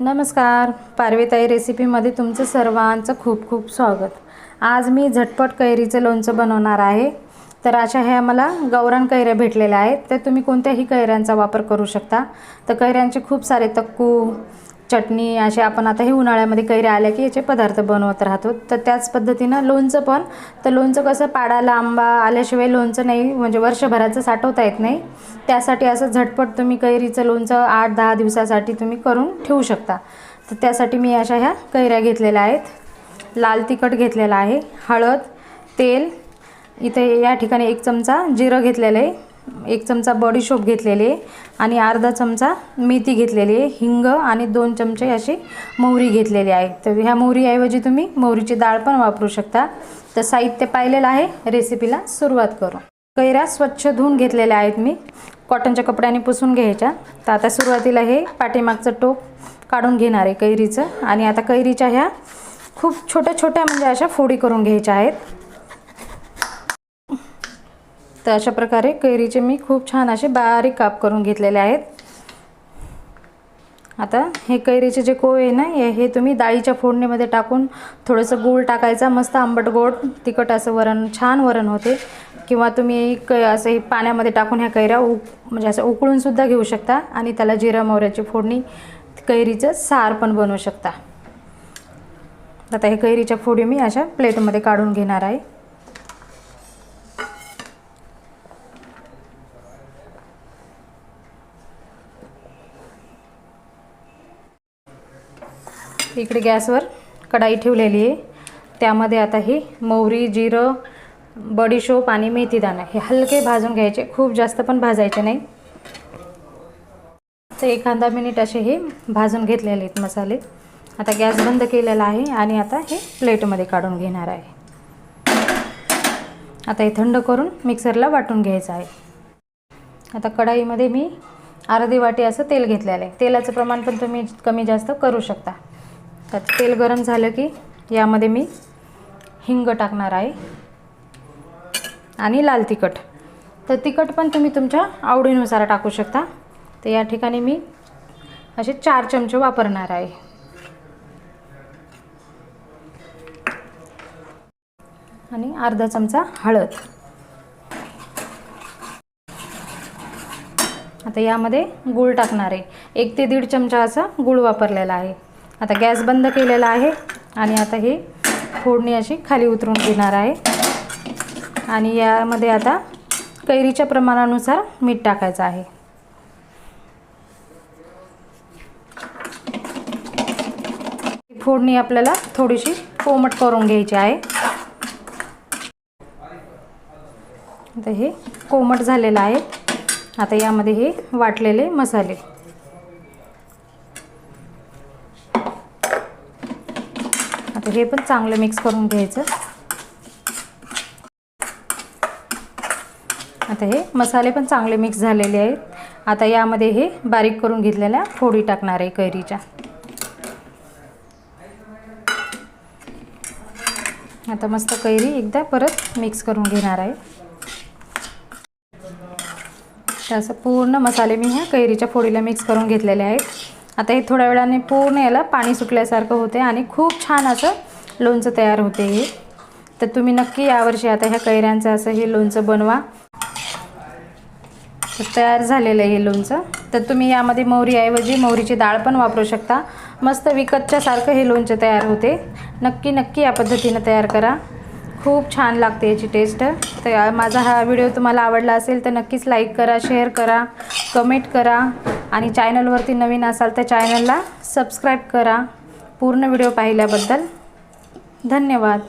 नमस्कार. पारवेताई रेसिपीमध्ये तुमचं सर्वांचं खूप खूप स्वागत. आज मी झटपट कैरीचं लोणचं बनवणार आहे. तर अशा ह्या मला गौरान कैऱ्या भेटलेल्या आहेत. तर तुम्ही कोणत्याही कैऱ्यांचा वापर करू शकता. तर कैऱ्यांचे खूप सारे तक्कू चटणी असे आपण आता हे उन्हाळ्यामध्ये कैऱ्या आल्या की याचे पदार्थ बनवत राहतो. तर त्याच पद्धतीनं लोणचं पण. तर लोणचं कसं पाडाला आंबा आल्याशिवाय लोणचं नाही म्हणजे वर्षभराचं साठवता येत नाही. त्यासाठी असं झटपट तुम्ही कैरीचं लोणचं आठ दहा दिवसासाठी तुम्ही करून ठेवू शकता. तर त्यासाठी मी अशा ह्या कैऱ्या घेतलेल्या आहेत. लाल तिखट घेतलेलं आहे हळद तेल. इथे या ठिकाणी एक चमचा जिरं घेतलेलं आहे. एक चमचा बडीशोप घेतलेली आहे आणि अर्धा चमचा मेथी घेतलेली आहे हिंग आणि दोन चमचे अशी मोहरी घेतलेली आहे. तर ह्या मोहरीऐवजी तुम्ही मोहरीची डाळ पण वापरू शकता. तर साहित्य पाहिलेलं आहे रेसिपीला सुरुवात करू. कैऱ्या स्वच्छ धुवून घेतलेल्या आहेत मी. कॉटनच्या कपड्याने पुसून घ्यायच्या. तर आता सुरुवातीला हे पाठीमागचं टोप काढून घेणार आहे कैरीचं. आणि आता कैरीच्या ह्या खूप छोट्या छोट्या म्हणजे अशा फोडी करून घ्यायच्या आहेत. तर अशा प्रकारे कैरीचे मी खूप छान असे बारीक काप करून घेतलेले आहेत. आता हे कैरीचे जे कोय आहे ना हे तुम्ही डाळीच्या फोडणीमध्ये टाकून थोडंसं गूळ टाकायचा मस्त आंबट गोड तिखट असं वरण छान वरण होते. किंवा तुम्ही क असं हे पाण्यामध्ये टाकून ह्या कैऱ्या उक म्हणजे असं उकळूनसुद्धा घेऊ शकता आणि त्याला जिरा मोहऱ्याची फोडणी कैरीचं सार पण बनवू शकता. आता हे कैरीच्या फोडी मी अशा प्लेटमध्ये काढून घेणार आहे. इकडे गॅसवर कढाई ठेवलेली आहे. त्यामध्ये आता ही मोहरी जिरं बडीशोप आणि मेथीदाणा हे हलके भाजून घ्यायचे. खूप जास्त पण भाजायचे नाही. तर एखादा मिनिट असे हे भाजून घेतलेले आहेत मसाले. आता गॅस बंद केलेला आहे आणि आता हे प्लेटमध्ये काढून घेणार आहे. आता हे थंड करून मिक्सरला वाटून घ्यायचं आहे. आता कढाईमध्ये मी अर्धी वाटी असं तेल घेतलेलं आहे. तेलाचं प्रमाण पण तुम्ही कमी जास्त करू शकता. तर तेल गरम झालं की यामध्ये मी हिंग टाकणार आहे. आणि लाल तिखट. तर तिखट पण तुम्ही तुमच्या आवडीनुसार टाकू शकता. तर या ठिकाणी मी असे चार चमचे वापरणार आहे. आणि अर्धा चमचा हळद. आता यामध्ये गूळ टाकणार आहे. एक ते दीड चमचा असा गूळ वापरलेला आहे. आता गॅस बंद केलेला आहे आणि आता हे फोडणी अशी खाली उतरून घेणार आहे. आणि यामध्ये आता कैरीच्या प्रमाणानुसार मीठ टाकायचं आहे. फोडणी आपल्याला थोडीशी कोमट करून घ्यायची आहे. आता हे कोमट झालेलं आहे. आता यामध्ये हे वाटलेले मसाले. आता हे पण चांगलं मिक्स करून घ्यायचं. आता हे मसाले पण चांगले मिक्स झालेले आहेत. आता यामध्ये हे बारीक करून घेतलेल्या फोडी टाकणार आहे कैरीच्या. आता मस्त कैरी एकदा परत मिक्स करून घेणार आहे. तर असं पूर्ण मसाले मी ह्या कैरीच्या फोडीला मिक्स करून घेतलेले आहेत. आता हे थोड्या वेळाने पूर्ण याला पाणी सुटल्यासारखं होते आणि खूप छान असं लोणचं तयार होते हे. तर तुम्ही नक्की यावर्षी आता ह्या कैऱ्यांचं असं हे लोणचं बनवा. तयार झालेलं आहे हे लोणचं. तर तुम्ही यामध्ये मोहरीऐवजी मोहरीची डाळ पण वापरू शकता. मस्त विकतच्यासारखं हे लोणचं तयार होते. नक्की नक्की या पद्धतीनं तयार करा. खूप छान लागते याची टेस्ट. तर माझा हा व्हिडिओ तुम्हाला आवडला असेल तर नक्कीच लाईक करा शेअर करा कमेंट करा. आणि चॅनलवरती नवीन असाल तर चॅनलला सबस्क्राईब करा. पूर्ण व्हिडिओ पाहिल्याबद्दल धन्यवाद.